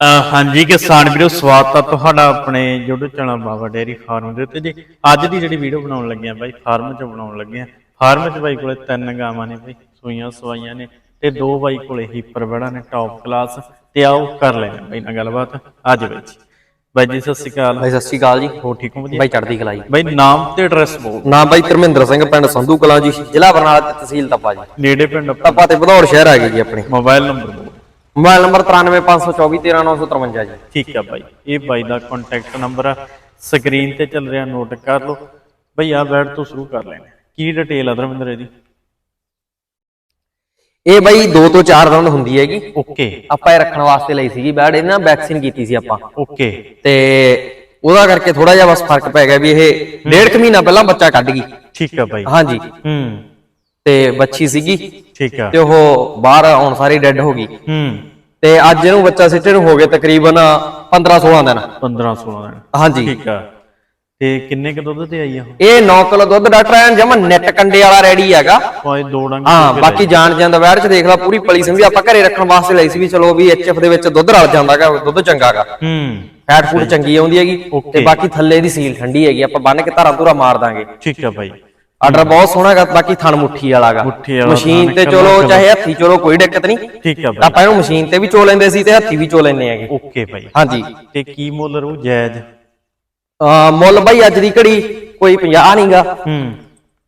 ਹਾਂਜੀ ਕਿਸਾਨ ਵੀਰੋ ਸਵਾਗਤ ਆ ਤੁਹਾਡਾ ਆਪਣੇ YouTube channel Baba dairy farm ਦੇ ਉੱਤੇ ਜੀ। ਅੱਜ ਦੀ ਜਿਹੜੀ ਵੀਡੀਓ ਬਣਾਉਣ ਲੱਗੇ ਆ ਬਾਈ ਫਾਰਮ 'ਚ ਬਣਾਉਣ ਲੱਗੇ ਆ ਫਾਰਮ 'ਚ ਬਾਈ ਕੋਲੇ ਤਿੰਨ ਗਾਵਾਂ ਨੇ ਬਾਈ ਸੂਈਆਂ ਸਵਾਈਆਂ ਨੇ ਤੇ ਦੋ ਬਾਈ ਕੋਲੇ ਹੀਪਰ ਬੜਾ ਨੇ ਟੌਪ ਕਲਾਸ ਤੇ ਆਓ ਕਰ ਲੈਣੇ ਬਾਈ ਨਾਲ ਗੱਲਬਾਤ ਅੱਜ ਵਿੱਚ। ਬਾਈ ਜੀ ਸਤਿ ਸ਼੍ਰੀ ਅਕਾਲ। ਬਾਈ ਸਤਿ ਸ਼੍ਰੀ ਅਕਾਲ ਜੀ। ਹੋ ਠੀਕ ਹੋ ਬਾਈ ਚੜ੍ਹਦੀ ਕਲਾ ਜੀ। ਬਾਈ ਨਾਮ ਤੇ ਐਡਰੈਸ ਬੋਲ ਨਾਮ ਬਾਈ ਧਰਮਿੰਦਰ ਸਿੰਘ ਪਿੰਡ ਸੰਧੂ ਕਲਾਂ ਜੀ ਜ਼ਿਲ੍ਹਾ ਬਰਨਾਲਾ ਤੇ ਤਹਿਸੀਲ ਤਪਾ ਜੀ। ਨੇੜੇ ਪਿੰਡ ਤਪਾ ਤੇ ਭਦੌੜ ਸ਼ਹਿਰ ਆ ਗਏ ਜੀ ਆਪਣੇ। ਮੋਬਾਈਲ ਨੰਬਰ ਮੋਬਾਈਲ ਨੰਬਰ 9354213953 ਜੀ। ਠੀਕ ਆ ਬਾਈ ਇਹ ਬਾਈ ਦਾ ਕੰਟੈਕਟ ਨੰਬਰ ਆ। ਸਕਰੀਨ ਤੇ ਚੱਲ ਰਿਹਾ ਨੋਟ ਕਰ ਲਓ। ਬਈ ਆ ਬੈਡ ਤੋਂ ਸ਼ੁਰੂ ਕਰ ਲੈਣੇ ਕੀ ਡਿਟੇਲ ਆ ਧਰਮਿੰਦਰ ਇਹਦੀ? ਇਹ ਬਾਈ 2 ਤੋਂ 4 ਦੰਦ ਹੁੰਦੀ ਹੈਗੀ। ਓਕੇ ਆਪਾਂ ਇਹ ਰੱਖਣ ਵਾਸਤੇ ਲਈ ਸੀਗੀ ਬੈਡ ਇਹਨਾਂ ਵੈਕਸੀਨ ਕੀਤੀ ਸੀ ਆਪਾਂ। ਓਕੇ ਤੇ ਉਹਦਾ ਕਰਕੇ ਥੋੜਾ ਜਿਹਾ ਬਸ ਫ਼ਰਕ ਪੈ ਗਿਆ ਵੀ ਇਹ ਡੇਢ ਕੁ ਮਹੀਨਾ ਪਹਿਲਾਂ ਬੱਚਾ ਕੱਢ ਗਈ। ਠੀਕ ਆ ਬਾਈ। ਹਾਂਜੀ। ਹੂੰ। ਤੇ ਬੱਚੀ ਸੀਗੀ। ਠੀਕ ਆ। ਤੇ ਉਹ ਬਾਹਰ ਆਉਣ ਸਾਰੀ ਡੈੱਡ ਹੋ ਗਈ। ਹੂੰ। ਤੇ ਅੱਜ ਇਹਨੂੰ ਬੱਚਾ ਸਿੱਟੇ ਨੂੰ ਹੋ ਗਏ ਤਕਰੀਬਨ 15 16 ਦਿਨ। 15 16 ਦਿਨ। ਹਾਂਜੀ। ਠੀਕ ਆ। ਤੇ ਕਿੰਨੇ ਕ ਦੁੱਧ ਤੇ ਆਈ ਆ ਇਹ 9 ਕਿਲੋ ਦੁੱਧ ਡਾਕਟਰ ਐਨ ਜਮਾ ਨੈਟ ਕੰਡੇ ਵਾਲਾ ਰੈਡੀ ਹੈਗਾ। ਕੋਈ ਦੋ ਡੰਗ ਹਾਂ ਬਾਕੀ ਜਾਣ ਜਾਂਦਾ ਵੈੜ ਚ ਦੇਖ ਲਾ ਪੂਰੀ ਪਲੀ ਸੰਭੀ ਆਪਾਂ ਘਰੇ ਰੱਖਣ ਵਾਸਤੇ ਲਈ ਸੀ ਵੀ ਚਲੋ ਵੀ ਐਚਐਫ ਦੇ ਵਿੱਚ ਦੁੱਧ ਰਲ ਜਾਂਦਾਗਾ ਦੁੱਧ ਚੰਗਾਗਾ ਹੂੰ। ਫੈਟ ਫੂਡ ਚੰਗੀ ਆਉਂਦੀ ਹੈਗੀ. ਤੇ ਬਾਕੀ ਥੱਲੇ ਦੀ ਸੀਲ ਠੰਡੀ ਹੈਗੀ ਆਪਾਂ ਬੰਨ ਕੇ ਧਾਰਾਂ ਧੂਰਾ ਮਾਰ ਦਾਂਗੇ। ਠੀਕ ਆ ਬਾਈ ਆਰਡਰ ਬਹੁਤ ਸੋਹਣਾ ਹੈਗਾ ਬਾਕੀ ਥਣ ਮੁੱਠੀ ਵਾਲਾਗਾ। ਮੁੱਠੀ ਵਾਲਾ ਮਸ਼ੀਨ ਤੇ ਚਲੋ। ਚਾਹੇ ਹੱਥੀ ਚਲੋ ਕੋਈ ਦਿੱਕਤ ਨਹੀਂ। ਠੀਕ ਆ ਬਾਈ। ਆਪਾਂ ਇਹਨੂੰ ਮਸ਼ੀਨ ਤੇ ਵੀ ਚੋ ਲੈਂਦੇ ਸੀ ਤੇ ਹੱਥੀ ਵੀ ਚੋ ਲੈਂਦੇ ਹੈਗੇ। ਓਕੇ ਬਾਈ। ਹਾਂਜੀ। ਤੇ ਕੀ ਮੁੱਲ ਰੂ ਜਾਇਜ਼? ਅਹ ਮੁੱਲ ਬਾਈ ਅੱਜ ਦੀ ਘੜੀ ਕੋਈ 50 ਨਹੀਂਗਾ। ਹੂੰ।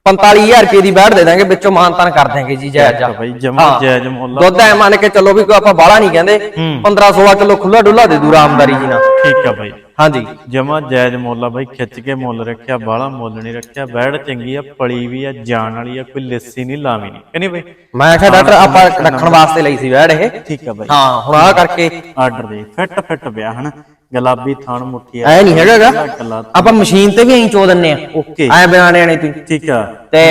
45000 ਰੁਪਏ ਦੀ ਬੈਠ ਦੇ ਦਾਂਗੇ ਵਿੱਚੋਂ ਮਾਨਤਾਨ ਕਰ ਦਾਂਗੇ ਜੀ ਜਾਇਜ਼ ਜਾ ਬਾਈ ਜਮਾ। ਜਾਇਜ਼ ਮੁੱਲ ਆ। ਦੁੱਧ ਐ ਮੰਨ ਕੇ ਚੱਲੋ ਵੀ ਕੋਈ ਆਪਾਂ ਬਾਹਲਾ ਨਹੀਂ ਕਹਿੰਦੇ। 15 16 ਕਿਲੋ ਖੁੱਲਾ ਡੁੱਲਾ ਦੇ ਦੂ ਰਾਮਦਾਰੀ ਜੀ ਨਾਲ। ਠੀਕ ਆ ਬਾਈ। ਹਾਂਜੀ। ਜਮਾ ਜਾਇਜ਼ ਮੁੱਲ ਆ ਬਾਈ ਖਿੱਚ ਕੇ ਮੁੱਲ ਰੱਖਿਆ ਬਾਹਲਾ ਮੁੱਲ ਨਹੀਂ ਰੱਖਿਆ। ਬੈੜ ਚੰਗੀ ਆ ਪਲੀ ਵੀ ਆ ਜਾਣ ਵਾਲੀ ਆ ਕੋਈ ਲੱਸੀ ਨਹੀਂ ਲਾਵੀ ਨਹੀਂ। ਕਹਿੰਦੇ ਬਾਈ? ਮੈਂ ਕਿਹਾ ਡਾਕਟਰ ਆਪਾਂ ਰੱਖਣ ਵਾਸਤੇ ਲਈ ਸੀ ਬੈੜ ਇਹ। ਠੀਕ ਆ ਬਾਈ। ਹਾਂ ਹੁਣ ਆ ਕਰਕੇ। ਆਰਡਰ ਦੇ ਫਿੱਟ ਫਿੱਟ ਪਿਆ ਹਨਾ। ਗੁਲਾਬੀ ਥਣ ਮੁੱਠੀ ਆ। ਐ ਨਹੀਂ ਹੈਗਾਗਾ ਆਪਾਂ ਮਸ਼ੀਨ ਤੇ ਵੀ ਐਂ ਚੋ ਦਿੰਨੇ ਆ। ਓਕੇ। ਐ ਬਿਆਨੇ ਨੇ ਤੂੰ ਠੀਕ ਆ। ਤੇ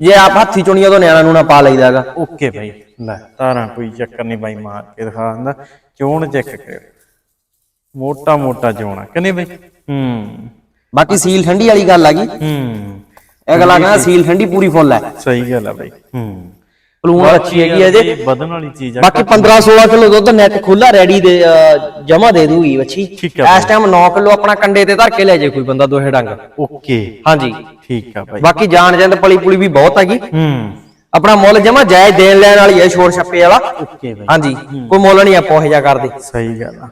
ਜੇ ਆਪ ਹੱਥੀ ਚੁਣੀ ਉਦੋਂ ਨਿਆਣਾ ਨੂੰ ਨਾ ਪਾ ਲਈਦਾਗਾ ਓਕੇ ਬਾਈ। ਲੈ। ਤਾਰਾਂ ਕੋਈ ਚੱਕਰ ਨਹੀਂ ਬਾਈ ਮਾਰ ਕੇ ਦਿਖਾ ਦਿੰਦਾ। ਚੋਣ ਚੈੱਕ ਕਰਿਓ। ਮੋਟਾ ਮੋਟਾ ਚੋਣ ਕਹਿੰਦੇ ਬਾਈ ਹੂੰ। ਬਾਕੀ ਸੀਲ ਠੰਡੀ ਵਾਲੀ ਗੱਲ ਆ ਗਈ ਹੂੰ। ਅਗਲਾ ਕਹਿੰਦਾ ਸੀਲ ਠੰਡੀ ਪੂਰੀ ਫੁੱਲ ਹੈ। ਸਹੀ ਗੱਲ ਆ ਬਾਈ। ਹੂੰ। ਪਲੂਣ ਅੱਛੀ ਹੈਗੀ ਹੈ ਜੇ। ਵਧਣ ਵਾਲੀ ਚੀਜ਼ ਆ। ਬਾਕੀ 15 16 ਕਿਲੋ ਦੁੱਧ ਨੈਟ ਖੁੱਲਾ ਰੈਡੀ ਦੇ ਜਮਾ ਦੇ ਦੂਗੀ ਬੱਚੀ। ਠੀਕ ਆ ਇਸ ਟਾਈਮ 9 ਕਿਲੋ ਆਪਣਾ ਕੰਡੇ ਤੇ ਧਰ ਕੇ ਲੈ ਜੇ ਕੋਈ ਬੰਦਾ ਦੋਹੇ ਡੰਗ। ਓਕੇ। ਹਾਂਜੀ। ਠੀਕ ਆ ਬਾਈ। ਬਾਕੀ ਜਾਣ ਜਾਂਦ ਪਲੀ ਪੁਲੀ ਵੀ ਬਹੁਤ ਹੈਗੀ। ਹੂੰ। ਆਪਣਾ ਮੁੱਲ ਜਮਾ ਜਾਇਜ਼ ਦੇਣ ਲੈਣ ਵਾਲੀ ਹੈ ਛੋੜ ਛੱਪੇ ਵਾਲਾ। ਓਕੇ ਬਾਈ। ਹਾਂਜੀ। ਕੋਈ ਮੁੱਲ ਨਹੀਂ ਆਪੋ ਇਹ ਜਾ ਕਰਦੇ। ਸਹੀ ਗੱਲ ਆ।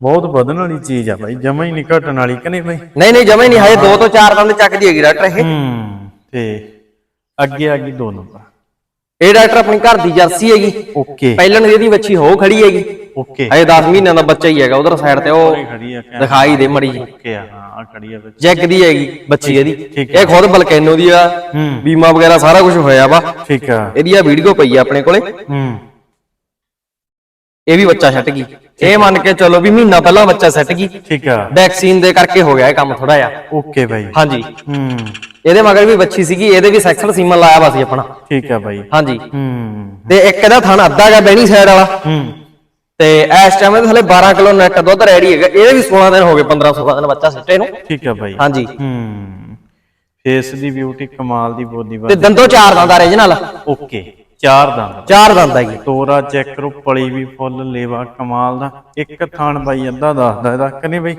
ਬਹੁਤ ਵਧਣ ਵਾਲੀ ਚੀਜ਼ ਆ ਬਾਈ ਜਮਾ ਹੀ ਨਹੀਂ ਘਟਣ ਵਾਲੀ ਕਿ ਨਹੀਂ ਬਾਈ? ਨਹੀਂ ਨਹੀਂ ਜਮਾ ਹੀ ਨਹੀਂ ਹਜੇ ਦੋ ਤੋਂ ਚਾਰ ਦੰਦ ਚੱਕਦੀ ਹੈਗੀ ਡਾਕਟਰ ਇਹ। ਹੂੰ ਤੇ ਅੱਗੇ ਆ ਗਈ ਦੋ ਨੰਬਰ ਇਹ ਡਾਕਟਰ ਆਪਣੀ ਘਰ ਦੀ ਜਰਸੀ ਹੈਗੀ। ਓਕੇ। ਪਹਿਲਾਂ ਦੀ ਇਹਦੀ ਬੱਚੀ ਹੋ ਖੜੀ ਹੈਗੀ। ਓਕੇ। ਹਜੇ 10 ਮਹੀਨਿਆਂ ਦਾ ਬੱਚਾ ਹੀ ਹੈਗਾ ਉਧਰ ਸਾਈਡ ਤੇ ਉਹ ਦਿਖਾਈ ਦੇ ਮੜੀ ਜੀ ਓਕੇ ਆ ਹਾਂ ਖੜੀ ਆ ਜੈਕ ਦੀ ਹੈਗੀ ਬੱਚੀ ਇਹਦੀ। ਇਹ ਖੁਦ ਬਲਕੈਨੋ ਦੀ ਆ ਹੂੰ। ਬੀਮਾ ਵਗੈਰਾ ਸਾਰਾ ਕੁਝ ਹੋਇਆ ਵਾ। ਠੀਕ ਆ। ਇਹਦੀ ਆ ਵੀਡੀਓ ਪਈ ਆ ਆਪਣੇ ਕੋਲੇ। ਹੂੰ। ਇਹ ਵੀ ਬੱਚਾ ਛੱਟ ਗਈ। ਇਹ ਮੰਨ ਕੇ ਚੱਲੋ ਵੀ ਮਹੀਨਾ ਪਹਿਲਾਂ ਬੱਚਾ ਸੱਟ ਗਈ। ਠੀਕ ਆ। ਵੈਕਸੀਨ ਦੇ ਕਰਕੇ ਹੋ ਗਿਆ ਇਹ ਕੰਮ ਥੋੜਾ ਜਿਹਾ। ਓਕੇ ਬਾਈ। ਹਾਂਜੀ। ਹੂੰ। ਇਹਦੇ ਮਗਰ ਵੀ ਬੱਚੀ ਸੀਗੀ ਇਹਦੇ ਵੀ ਸੈਕਸਲ ਸੀਮਨ ਲਾਇਆ ਵਾ ਸੀ ਆਪਣਾ। ਠੀਕ ਆ ਬਾਈ। ਹਾਂਜੀ। ਹੂੰ। ਤੇ ਇੱਕ ਇਹਦਾ ਥਣ ਅੱਧਾ ਹੈਗਾ ਬੈਣੀ ਸਾਈਡ ਵਾਲਾ। ਹੂੰ। ਤੇ ਇਸ ਟਾਈਮ ਇਹਦੇ ਥਲੇ 12 ਕਿਲੋ ਨੈਟ ਦੁੱਧ ਰੈਡੀ ਹੈਗਾ। ਇਹਦੇ ਵੀ 16 ਦਿਨ ਹੋ ਗਏ 15 16 ਦਿਨ ਬੱਚਾ ਸਿੱਟੇ ਨੂੰ ਠੀਕ ਆ ਬਾਈ। ਹਾਂਜੀ। ਹੂੰ। ਫੇਸ ਦੀ ਬਿਊਟੀ ਕਮਾਲ ਦੀ ਬੋਦੀ ਤੇ ਦੰਦੋ ਚਾਰ ਦੰਦ ਆ ਰੀਜਨਲ ਓਕੇ। ਚਾਰ ਦੰਦ। ਚਾਰ ਦੰਦ ਹੈਗੀ ਤੋਰਾ ਚੈੱਕ ਕਰੋ ਪਲੀ ਵੀ ਫੁੱਲ ਲੇਵਾ ਕਮਾਲ ਦਾ। ਇੱਕ ਥਾਨ ਬਾਈ ਅੱਧਾ ਦੱਸਦਾ ਇਹਦਾ ਕਨੇ ਬਾਈ?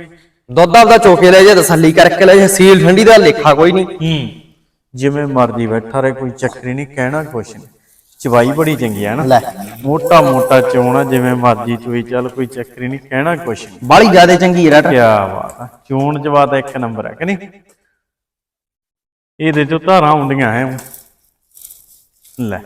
ਦੁੱਧ ਆਪਦਾ ਚੋਕੇ ਲੈ ਜੇ ਤਸੱਲੀ ਕਰਕੇ ਲੈ ਜੇ ਸੀਲ ਠੰਡੀ ਦਾ ਲੇਖਾ ਕੋਈ ਨਹੀਂ। ਹੂੰ ਜਿਵੇਂ ਮਰਦੀ ਬੈਠਾ ਰਹੇ ਕੋਈ ਚੱਕਰੀ ਨਹੀਂ ਕਹਿਣਾ ਕੁਛ ਨਹੀਂ। ਚਵਾਈ ਬੜੀ ਚੰਗੀ ਹੈ ਨਾ। ਲੈ। ਮੋਟਾ ਮੋਟਾ ਚੋਣਾ ਜਿਵੇਂ ਮਰਜ਼ੀ ਚੋਈ ਚੱਲ ਕੋਈ ਚੱਕਰੀ ਨਹੀਂ ਕਹਿਣਾ ਕੁਛ ਨਹੀਂ। ਬਾਲੀ ਜ਼ਿਆਦਾ ਚੰਗੀ ਹੈ ਡਾਕਟਰ। ਕਿਆ ਬਾਤ ਆ ਚੋਣ ਜਵਾਦਾ ਇੱਕ ਨੰਬਰ ਹੈ ਕਿ ਨਹੀਂ? ਇਹਦੇ ਚੋਂ ਧਾਰਾਂ ਆਉਂਦੀਆਂ ਐ। ਲੈ।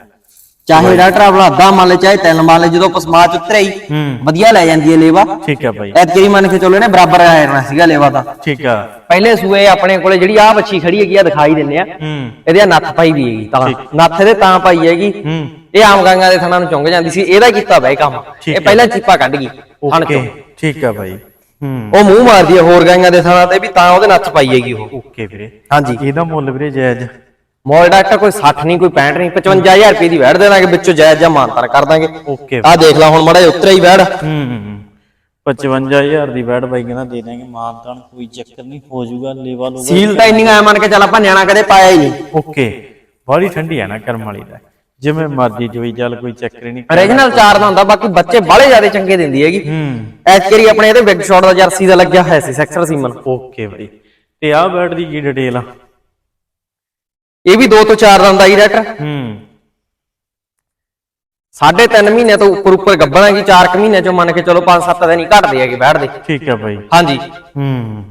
ਚਾਹੇ ਡਾਕਟਰ ਆਪਣਾ ਅੱਧਾ ਮੰਨ ਲੈ ਚਾਹੇ ਤਿੰਨ ਮੰਨ ਲੈ ਜਦੋਂ ਪਸਮਾ ਚ ਉਤਰਿਆ ਹੀ ਹੂੰ। ਵਧੀਆ ਲੈ ਜਾਂਦੀ ਹੈ ਲੇਵਾ। ਠੀਕ ਹੈ ਬਾਈ। ਐਤਕੀ ਮੰਨ ਕੇ ਚੱਲੋ ਇਹਨੇ ਬਰਾਬਰ ਆ ਜਾਣਾ ਸੀਗਾ ਲੇਵਾ ਦਾ। ਠੀਕ ਆ। ਪਹਿਲੇ ਸੂਏ ਆਪਣੇ ਕੋਲੇ ਜਿਹੜੀ ਆ ਬੱਚੀ ਖੜੀ ਹੈਗੀ ਆ ਦਿਖਾਈ ਦਿੰਨੇ ਆ। ਹੂੰ। ਇਹਦੇ ਨੱਥ ਪਾਈ ਵੀ ਹੈਗੀ ਤਾਂ ਨੱਥ ਇਹਦੇ ਤਾਂ ਪਾਈ ਹੈਗੀ। ਹੂੰ। ਇਹ ਆਮ ਗਾਂਗਾ ਦੇ ਥਣਾਂ ਨੂੰ ਚੁੰਗ ਜਾਂਦੀ ਸੀ ਇਹਦਾ ਕੀਤਾ ਬਈ ਕੰਮ। ਠੀਕ ਇਹ ਪਹਿਲਾਂ ਚੀਪਾ ਕੱਢ ਗਈ ਥਣ ਓਕੇ ਚੋਂ। ਠੀਕ ਆ ਬਾਈ। ਹੂੰ। ਉਹ ਮੂੰਹ ਮਾਰਦੀ ਹੈ ਹੋਰ ਗਾਂਗਾ ਦੇ ਥਣਾਂ ਤੇ ਵੀ ਤਾਂ ਉਹਦੇ ਨੱਥ ਪਾਈ ਹੈਗੀ ਉਹ। ਓਕੇ ਵੀਰੇ। ਹਾਂਜੀ। ਇਹਦਾ ਮੁੱਲ ਵੀਰੇ ਜਾਇਜ਼। ਮੋਲ ਡਾਕਟਰ ਕੋਈ 60 ਨਹੀਂ ਕੋਈ 65 ਨਹੀਂ 55000 ਰੁਪਏ ਦੀ ਵੈੜ ਦੇ ਦਾਂਗੇ ਵਿੱਚੋਂ ਜਾਇਜ਼ ਜਾਂ ਮਾਨਤਾਰ ਕਰ ਦਾਂਗੇ। ਓਕੇ ਆਹ ਦੇਖ ਲੈ ਹੁਣ ਮੜਾ ਉਤਰਿਆ ਹੀ ਵੈੜ ਹੂੰ 55000 ਦੀ ਬੈਡ ਬਾਈ ਕਹਿੰਦਾ ਦੇ ਦਾਂਗੇ ਮਾਨਤਾਨ ਕੋਈ ਚੱਕਰ ਨਹੀਂ ਹੋ ਜਾਊਗਾ ਲੇਵਾ ਲੂਗਾ। ਸੀਲ ਤਾਂ ਇੰਨੀਆਂ ਐ ਮੰਨ ਕੇ ਚੱਲ ਆਪਾਂ ਨਿਆਣਾ ਕਦੇ ਪਾਇਆ ਹੀ ਨਹੀਂ। ਓਕੇ ਬਾੜੀ ਠੰਡੀ ਆ ਨਾ ਕਰਮ ਵਾਲੀ ਦਾ ਜਿਵੇਂ ਮਰਜ਼ੀ ਜੋਈ ਚੱਲ ਕੋਈ ਚੱਕਰ ਹੀ ਨਹੀਂ। Origignal ਚਾਰ ਦਾ ਹੁੰਦਾ ਬਾਕੀ ਬੱਚੇ ਬਾਲੇ ਜ਼ਿਆਦਾ ਚੰਗੇ ਦਿੰਦੀ ਹੈਗੀ। ਹੂੰ। ਐਚਕਰੀ ਆਪਣੇ ਇਹਦੇ ਬਿਗ ਸ਼ਾਟ ਦਾ ਜਰਸੀ ਦਾ ਲੱਗਿਆ ਹੋਇਆ ਸੀ ਸੈਕਟਰ ਸੀਮਨ ਓਕੇ ਬਾਈ। ਤੇ ਆਹ ਬੈਟ ਦੀ ਕੀ ਡਿਟੇਲ ਆ? ਇਹ ਵੀ 2 ਤੋਂ 4 ਦਾ ਹੁੰਦਾ ਜੀ ਰੈਟਰ ਹੂੰ। ਸਾਢੇ 3 ਮਹੀਨੇ ਤੋਂ ਉੱਪਰ ਉੱਪਰ ਗੱਬਣਾ ਹੈਗੀ 4 ਕੁ ਮਹੀਨੇ ਚੋਂ ਮੰਨ ਕੇ ਚਲੋ 5-7 ਦਿਨ ਹੀ ਘਟਦੇ ਹੈਗੇ ਬੈਠਦੇ ਠੀਕ ਆ ਬਾਈ। ਹਾਂਜੀ। ਹੂੰ।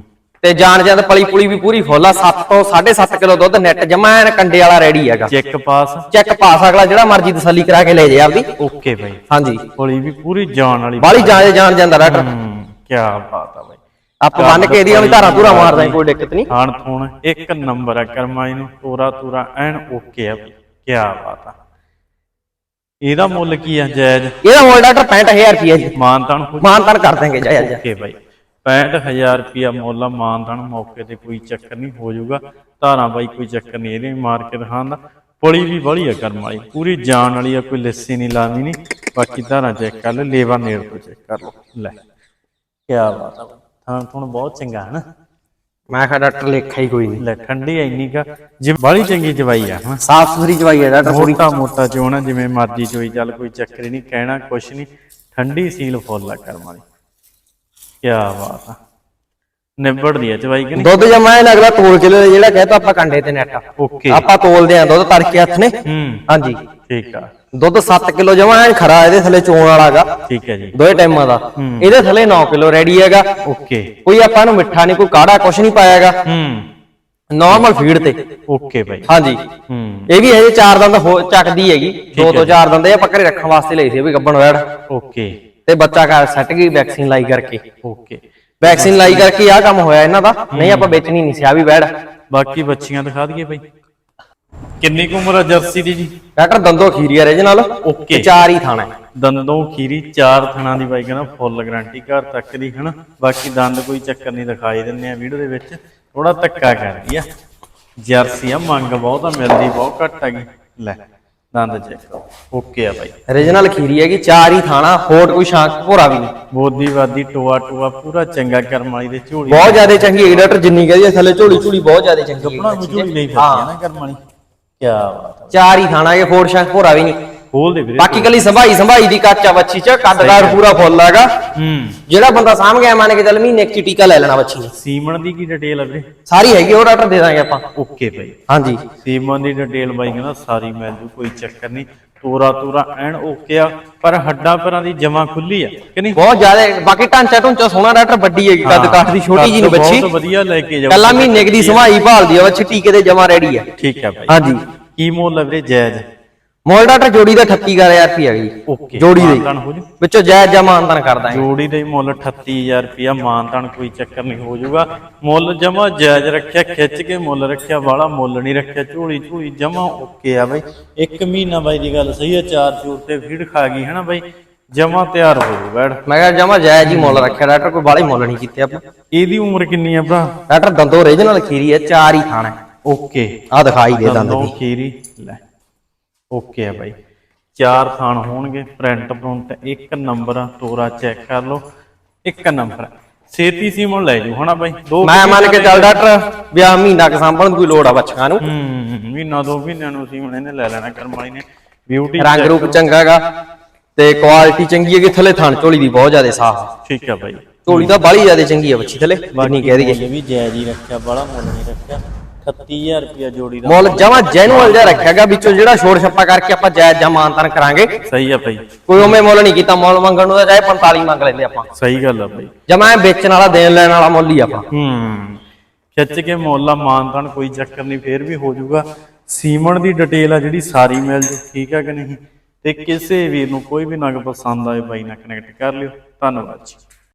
ਤੇ ਜਾਣ ਜਾਂਦ ਪਲੀ ਪੁਲੀ ਵੀ ਪੂਰੀ ਫੁੱਲ ਆ 7 ਤੋਂ 7.5 ਕਿਲੋ ਦੁੱਧ ਨੈਟ ਜਮਾ ਐਨ ਕੰਡੇ ਵਾਲਾ ਰੈਡੀ ਹੈਗਾ। ਚੈੱਕ ਪਾਸ ਚੈੱਕ ਪਾਸ ਅਗਲਾ ਜਿਹੜਾ ਮਰਜ਼ੀ ਤਸੱਲੀ ਕਰਾ ਕੇ ਲੈ ਜੇ ਆਪਦੀ। ਓਕੇ ਬਾਈ। ਹਾਂਜੀ। ਹੋਲੀ ਵੀ ਪੂਰੀ ਜਾਨ ਵਾਲੀ ਬਾਲੀ ਜਾਣ ਜਾਣ ਜਾਂਦਾ ਰੈਟਰ ਹੂੰ ਕੀ ਬਾਤ ਆ ਬਾਈ। ਆਪਾਂ ਬੰਨ ਕੇ ਇਹਦੀਆਂ ਵੀ ਧਾਰਾਂ ਧੂਰਾ ਮਾਰਦਾ ਕੋਈ ਦਿੱਕਤ ਨਹੀਂ। ਖਾਣ ਥੂਣ ਇੱਕ ਨੰਬਰ ਆ ਕਰਮਾਈ ਨੂੰ ਤੋਰਾ ਤੋਰਾ ਐਨ ਓਕੇ ਆ ਕੀ ਬਾਤ ਆ। ਇਹਦਾ ਮੁੱਲ ਕੀ ਆ ਜਾਇਜ਼? ਇਹਦਾ ਮੁੱਲ ਡਾਕਟਰ 65000 ਰੁਪਏ ਜੀ। ਮਾਨਤਾਨ ਹੋ ਮਾਨਤਾਨ ਕਰ ਦਾਂਗੇ ਜੈ ਜੈ ਓਕੇ ਬਾਈ। 65000 ਰੁਪਿਆ ਮੁੱਲ ਆ ਮਾਨਤਾਨ ਮੌਕੇ ਤੇ ਕੋਈ ਚੱਕਰ ਨਹੀਂ ਹੋ ਜਾਊਗਾ। ਧਾਰਾਂ ਬਾਈ ਕੋਈ ਚੱਕਰ ਨਹੀਂ ਇਹਦੇ ਮਾਰ ਕੇ ਦਿਖਾਉਣ ਦਾ ਪੁਲੀ ਵੀ ਬੜੀ ਆ ਕਰਮ ਵਾਲੀ ਪੂਰੀ ਜਾਨ ਵਾਲੀ ਆ ਕੋਈ ਲੱਸੀ ਨਹੀਂ ਲਾਵੀ ਨਹੀਂ ਬਾਕੀ ਧਾਰਾਂ ਚੈੱਕ ਕਰ ਲੈ ਲੇਵਾ ਨੇੜ ਤੋਂ ਚੈੱਕ ਕਰ ਲਓ। ਲੈ ਕੀ ਬਾਤ ਆ ਥਾਂ ਥੁਣ ਬਹੁਤ ਚੰਗਾ ਹੈ ਨਾ ਮੈਂ ਕਿਹਾ ਡਾਕਟਰ ਲੇਖਾ ਹੀ ਕੋਈ ਨਹੀਂ। ਲੈ ਠੰਡੀ ਇੰਨੀ ਕਾ। ਜਿਵੇਂ ਬੜੀ ਚੰਗੀ ਜਵਾਈ ਆ ਸਾਫ਼ ਸੁਥਰੀ ਚਵਾਈ ਹੈ ਡਾਕਟਰ। ਪੂਰੀ ਮੋਟਾ ਮੋਟਾ ਚੋਣਾ ਜਿਵੇਂ ਮਰਜ਼ੀ ਚੋਈ ਚੱਲ ਕੋਈ ਚੱਕਰ ਹੀ ਨਹੀਂ ਕਹਿਣਾ ਕੁਛ ਨਹੀਂ। ਠੰਡੀ ਸੀਲ ਫੁੱਲ ਆ ਕਰਮ ਵਾਲੀ। ਕੀ ਬਾਤ ਆ। ਨਿਬੜਦੀ ਆ ਚਵਾਈ ਕਿ ਨਹੀਂ? ਦੁੱਧ ਜਮਾ ਇਹ ਲੱਗਦਾ ਤੋਲ ਕੇ ਲਿਆ, ਜਿਹੜਾ ਕਹਿੰਦਾ ਆਪਾਂ ਕੰਡੇ ਤੇ ਨੈਟ ਓਕੇ। ਆਪਾਂ ਤੋਲਦੇ ਆਂ ਦੁੱਧ ਤੜਕੇ ਹੱਥ ਨੇ। ਹੂੰ। ਹਾਂਜੀ। ਠੀਕ ਆ। ਦੁੱਧ 7 ਕਿਲੋ ਜਮਾ ਐਨ ਖਰਾ ਇਹਦੇ ਥੱਲੇ ਚੋਣ ਵਾਲਾਗਾ। ਠੀਕ ਹੈ ਜੀ। ਦੋਏ ਟਾਈਮਾਂ ਦਾ। ਇਹਦੇ ਥੱਲੇ 9 ਕਿਲੋ ਰੈਡੀ ਹੈਗਾ। ਓਕੇ। ਕੋਈ ਆਪਾਂ ਨੂੰ ਮਿੱਠਾ ਨਹੀਂ ਕੋਈ ਕਾੜਾ ਕੁਛ ਨਹੀਂ ਪਾਇਆਗਾ। ਹੂੰ। ਨਾਰਮਲ ਫੀਡ ਤੇ। ਓਕੇ ਬਾਈ। ਹਾਂਜੀ। ਹੂੰ। ਇਹ ਵੀ ਹਜੇ ਚਾਰ ਦੰਦ ਹੋ ਚੱਕਦੀ ਹੈਗੀ। ਦੋ ਤੋਂ ਚਾਰ ਦੰਦ ਇਹ ਆਪਾਂ ਘਰੇ ਰੱਖਣ ਵਾਸਤੇ ਲਈ ਸੀ ਵੀ ਗੱਬਣ ਵੈੜ। ਓਕੇ। ਤੇ ਬੱਚਾ ਘਰ ਸੱਟ ਗਈ ਵੈਕਸੀਨ ਲਾਈ ਕਰਕੇ। ਓਕੇ। ਵੈਕਸੀਨ ਲਾਈ ਕਰਕੇ ਆਹ ਕੰਮ ਹੋਇਆ ਇਹਨਾਂ ਦਾ। ਨਹੀਂ ਆਪਾਂ ਵੇਚਣੀ ਨਹੀਂ ਸੀ ਆ ਵੀ ਵੈੜ। ਬਾਕੀ ਬੱਚੀਆਂ ਦਿਖਾ ਦਈਏ ਬਾਈ। ਕਿੰਨੀ ਕੁ ਉਮਰ ਆ ਜਰਸੀ ਦੀ ਜੀ? ਡਾਕਟਰ ਦੰਦੋ ਖੀਰੀ ਆ ਰੀਜਨਲ। ਓਕੇ। ਚਾਰ ਹੀ ਥਾਣਾ ਹੈ। ਦੰਦੋਂ ਖੀਰੀ ਚਾਰ ਥਣਾ ਦੀ ਬਾਈ ਕਹਿੰਦਾ ਫੁੱਲ ਗਾਰੰਟੀ ਘਰ ਤੱਕ ਦੀ ਹਨਾ। ਬਾਕੀ ਦੰਦ ਕੋਈ ਚੱਕਰ ਨਹੀਂ ਦਿਖਾਈ ਦਿੰਨੇ ਆ ਵੀਡੀਓ ਦੇ ਵਿੱਚ। ਥੋੜਾ ਧੱਕਾ ਕਰਦੀ ਆ। ਜਰਸੀ ਆ ਮੰਗ ਬਹੁਤ ਆ ਮਿਲਦੀ ਬਹੁਤ ਘੱਟ ਹੈਗੀ ਲੈ ਦੰਦ ਚੈੱਕ ਓਕੇ ਆ ਬਾਈ। ਰੀਜਨਲ ਖੀਰੀ ਹੈਗੀ ਚਾਰ ਹੀ ਥਾਣਾ ਹੋਰ ਕੋਈ ਸ਼ਾਂਕ ਭੋਰਾ ਵੀ ਨਹੀਂ। ਬੋਦੀ ਵਾਦੀ ਟੋਆ ਟੋਆ ਪੂਰਾ ਚੰਗਾ ਕਰਮ ਵਾਲੀ ਦੇ ਝੋਲੀ। ਬਹੁਤ ਜ਼ਿਆਦਾ ਚੰਗੀ ਹੈ ਡਾਕਟਰ ਜਿੰਨੀ ਕਹਦੀ ਥੱਲੇ ਝੋਲੀ ਝੋਲੀ ਬਹੁਤ ਜ਼ਿਆਦਾ ਚੰਗੀ ਹੈ ਆਪਣਾ ਝੋਲੀ ਲਈ ਫਿਰਦੀ ਆ ਨਾ ਕਰਮ ਵਾਲੀ। ਕੀ ਬਾਤ ਆ ਚਾਰ ਹੀ ਸ਼ਾਂਕ ਭੋਰਾ ਵੀ ਨਹੀਂ। ਖੋਲ ਦੇ ਵੀਰੇ ਬਾਕੀ ਕੱਲੀ ਸੰਭਾਈ ਸੰਭਾਈ ਦੀ ਕੱਚਾ ਬੱਚੀ ਚ ਕੱਦਦਾਰ ਪੂਰਾ ਫੁੱਲ ਹੈਗਾ। ਹੂੰ। ਜਿਹੜਾ ਬੰਦਾ ਸਾਂਭ ਗਿਆ ਮੰਨ ਕੇ ਚੱਲ ਮਹੀਨੇ ਇੱਕ ਚ ਟੀਕਾ ਲੈ ਲੈਣਾ ਬੱਚੀ ਨੇ। ਸੀਮਣ ਦੀ ਕੀ ਡਿਟੇਲ ਆ ਵੀਰੇ? ਸਾਰੀ ਹੈਗੀ ਉਹ ਡਾਕਟਰ ਦੇ ਦਾਂਗੇ ਆਪਾਂ। ਓਕੇ ਬਾਈ। ਹਾਂਜੀ। ਸੀਮਨ ਦੀ ਡਿਟੇਲ ਬਾਈ ਕਹਿੰਦਾ ਸਾਰੀ ਮਿਲ ਜੂ ਕੋਈ ਚੱਕਰ ਨਹੀਂ। ਤੋਰਾ ਤੋਰਾ ਐਨ ਓਕੇ ਆ ਪਰ ਹੱਡਾਂ ਪੈਰਾਂ ਦੀ ਜਮਾ ਖੁੱਲੀ ਆ ਕਿ ਨਹੀਂ? ਬਹੁਤ ਜ਼ਿਆਦਾ ਬਾਕੀ ਢਾਂਚਾ ਢੁੰਚਾ ਸੋਹਣਾ ਡਾਕਟਰ ਵੱਡੀ ਹੈਗੀ ਕੱਦ ਕਾਠ ਦੀ ਛੋਟੀ ਜੀ ਨੂੰ ਕੱਦ ਬੱਚੀ। ਬਹੁਤ ਵਧੀਆ ਲੈ ਕੇ ਜਾਓ ਕੱਲਾ ਮਹੀਨੇ ਦੀ ਸੰਭਾਈ ਭਾਲਦੀ ਆ ਬੱਚੀ ਟੀਕੇ ਦੇ ਜਮਾ ਰੈਡੀ ਹੈ ਠੀਕ ਆ ਬਾਈ ਹਾਂਜੀ। ਕੀ ਮੁੱਲ ਆ ਵੀਰੇ ਜਾਇਜ਼ ਮੋਲ ਡਾਕਟਰ ਜੋੜੀ ਦਾ 38000 ਰੁਪਏ ਹੈਗੀ ਓਕੇ ਜੋੜੀ ਦੇ। ਮਾਨਤਾਨ ਹੋ ਜੂ। ਵਿੱਚੋਂ ਜਾਇਜ਼ ਜਮਾ ਆਮਦਨ ਕਰਦਾ ਹੈ। ਜੋੜੀ ਦਾ ਮੁੱਲ 38000 ਰੁਪਿਆ ਮਾਨਤਾਨ ਕੋਈ ਚੱਕਰ ਨਹੀਂ ਹੋ ਜਾਊਗਾ ਮੁੱਲ ਜਮਾ ਜਾਇਜ਼ ਰੱਖਿਆ ਖਿੱਚ ਕੇ ਮੁੱਲ ਰੱਖਿਆ ਵਾਲਾ ਮੁੱਲ ਨਹੀਂ ਰੱਖਿਆ ਝੋਲੀ ਝੋਲੀ ਜਮਾ ਓਕੇ ਆ ਬਾਈ। ਇੱਕ ਮਹੀਨਾ ਬਾਈ ਦੀ ਗੱਲ ਸਹੀ ਆ ਚਾਰ ਚੂਰ ਤੇ ਫੀਡ ਖਾ ਗਈ ਹੈ ਨਾ ਬਾਈ? ਜਮਾ ਤਿਆਰ ਹੋ ਜੂ ਬੈੜ ਮੈਂ ਕਿਹਾ ਜਮਾ ਜਾਇਜ਼ ਹੀ ਮੁੱਲ ਰੱਖਿਆ ਡਾਕਟਰ ਕੋਈ ਬਾਲੇ ਮੁੱਲ ਨਹੀਂ ਕੀਤੇ ਆਪਾਂ। ਇਹਦੀ ਉਮਰ ਕਿੰਨੀ ਆ ਭਰਾ? ਡਾਕਟਰ ਦੰਦੋ ਰੀਜਨਲ ਖੀਰੀ ਹੈ ਚਾਰ ਹੀ ਖਾਣਾ ਓਕੇ। ਆ ਦਿਖਾਈ ਦੇ ਦੰਦ ਦੰਦੋਂ ਦੀ। ਖੀਰੀ ਲੈ। ਓਕੇ ਆ ਬਾਈ। ਚਾਰ ਥਾਣ ਹੋਣਗੇ ਪ੍ਰਿੰਟ ਪ੍ਰਿੰਟ ਇੱਕ ਨੰਬਰ ਆ ਤੋਰਾ ਚੈੱਕ ਕਰ ਲਓ। ਇੱਕ ਨੰਬਰ ਛੇਤੀ ਸੀਮਨ ਲੈ ਜੂ ਹਨਾ ਬਾਈ? ਦੋ ਮੈਂ ਮੰਨ ਕੇ ਚੱਲ ਡਾਕਟਰ ਵੀ ਆ ਮਹੀਨਾ ਕ ਸਾਂਭਣ ਦੀ ਕੋਈ ਲੋੜ ਆ ਬੱਚਿਆਂ ਨੂੰ। ਹੂੰ ਮਹੀਨਾ ਦੋ ਮਹੀਨਿਆਂ ਨੂੰ ਸੀਮਨ ਇਹਨੇ ਲੈ ਲੈਣਾ ਕਰਮ ਵਾਲੀ ਨੇ। ਬਿਊਟੀ ਰੰਗ ਰੂਪ ਚੰਗਾ ਹੈਗਾ ਤੇ ਕੁਆਲਿਟੀ ਚੰਗੀ ਹੈਗੀ ਥੱਲੇ ਥਣ ਝੋਲੀ ਦੀ ਬਹੁਤ ਜ਼ਿਆਦਾ ਸਾਫ਼ ਠੀਕ ਆ ਬਾਈ। ਝੋਲੀ ਤਾਂ ਬਾਲੀ ਜ਼ਿਆਦਾ ਚੰਗੀ ਹੈ ਬੱਚੀ ਥੱਲੇ ਨਹੀਂ ਕਹਿ ਦਈਏ। ਮੁੱਲ ਵੀ ਜਾਇਜ਼ ਹੀ ਰੱਖਿਆ ਬੜਾ ਮੁੱਲ ਨਹੀਂ ਰੱਖਿਆ। 38000 ਰੁਪਿਆ ਜੋੜੀ ਦਾ। ਮੁੱਲ ਜਮਾ ਜੈਨੂਅਲ ਜਿਹਾ ਰੱਖਿਆਗਾ ਵਿੱਚੋਂ ਜਿਹੜਾ ਛੋੜ ਛੱਪਾ ਕਰਕੇ ਆਪਾਂ ਜਾਇਜ਼ ਜਾਂ ਮਾਨਤਨ ਕਰਾਂਗੇ। ਸਹੀ ਆ ਬਾਈ ਕੋਈ ਉਵੇਂ ਮੁੱਲ ਨਹੀਂ ਕੀਤਾ ਮੁੱਲ ਮੰਗਣ ਨੂੰ ਤਾਂ ਚਾਹੇ 45 ਮੰਗ ਲੈਂਦੇ ਆਪਾਂ। ਸਹੀ ਗੱਲ ਆ ਬਾਈ ਜਮਾ ਵੇਚਣ ਵਾਲਾ ਦੇਣ ਲੈਣ ਵਾਲਾ ਮੁੱਲ ਹੀ ਆਪਾਂ। ਹੂੰ ਖਿੱਚ ਕੇ ਮੁੱਲ ਮਾਨਤਾਨ ਕੋਈ ਚੱਕਰ ਨਹੀਂ ਫੇਰ ਵੀ ਹੋ ਜਾਊਗਾ। ਸੀਮਨ ਦੀ ਡਿਟੇਲ ਆ ਜਿਹੜੀ ਸਾਰੀ ਮਿਲ ਜੂ ਠੀਕ ਆ ਕਿ ਨਹੀਂ? ਤੇ ਕਿਸੇ ਵੀਰ ਨੂੰ ਕੋਈ ਵੀ ਨਗ ਪਸੰਦ ਆਏ ਬਾਈ ਨਾਲ ਕਨੈਕਟ ਕਰ ਲਿਓ। ਧੰਨਵਾਦ ਜੀ।